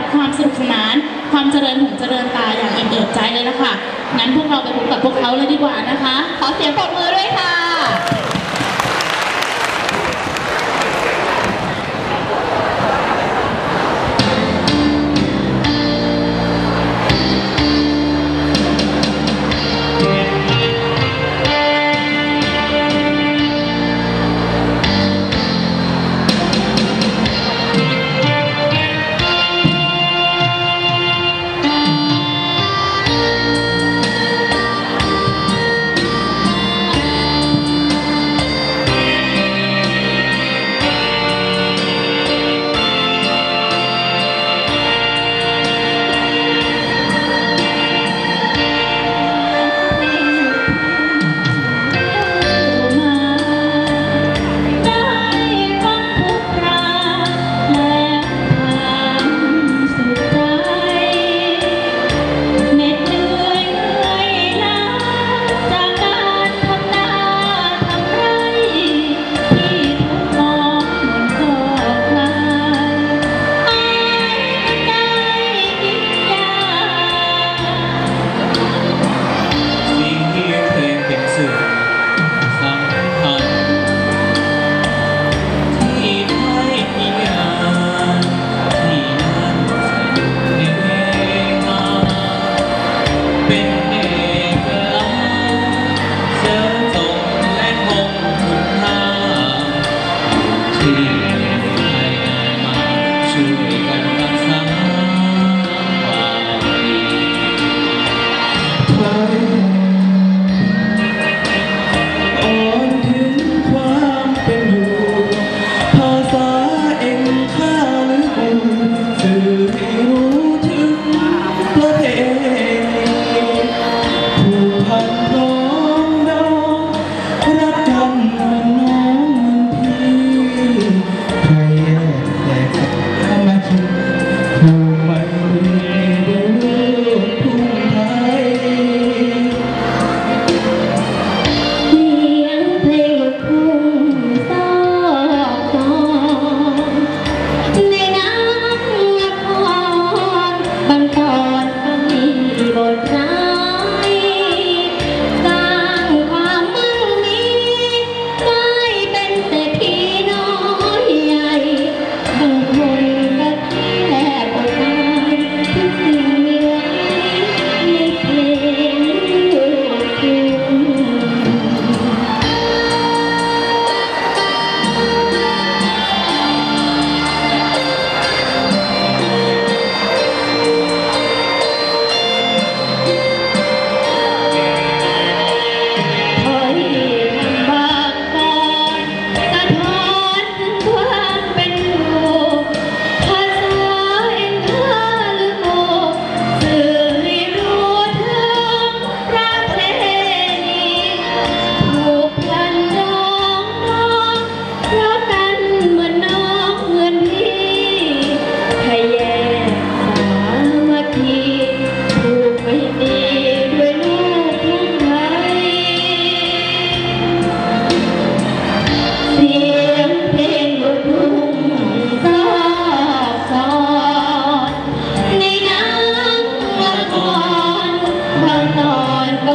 รับความสนุกสนาน ความเจริญหูเจริญตาอย่างอิ่มเอิบใจเลยละค่ะ งั้นพวกเราไปพบกับพวกเขาเลยดีกว่านะคะ ขอเสียงปรบมือด้วยค่ะ Amen.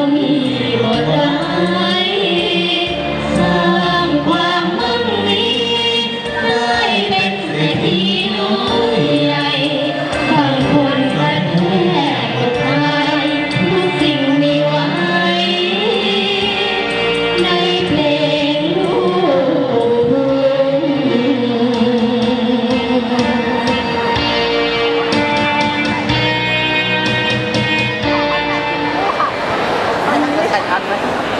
me. Möglichkeit haben. Ne?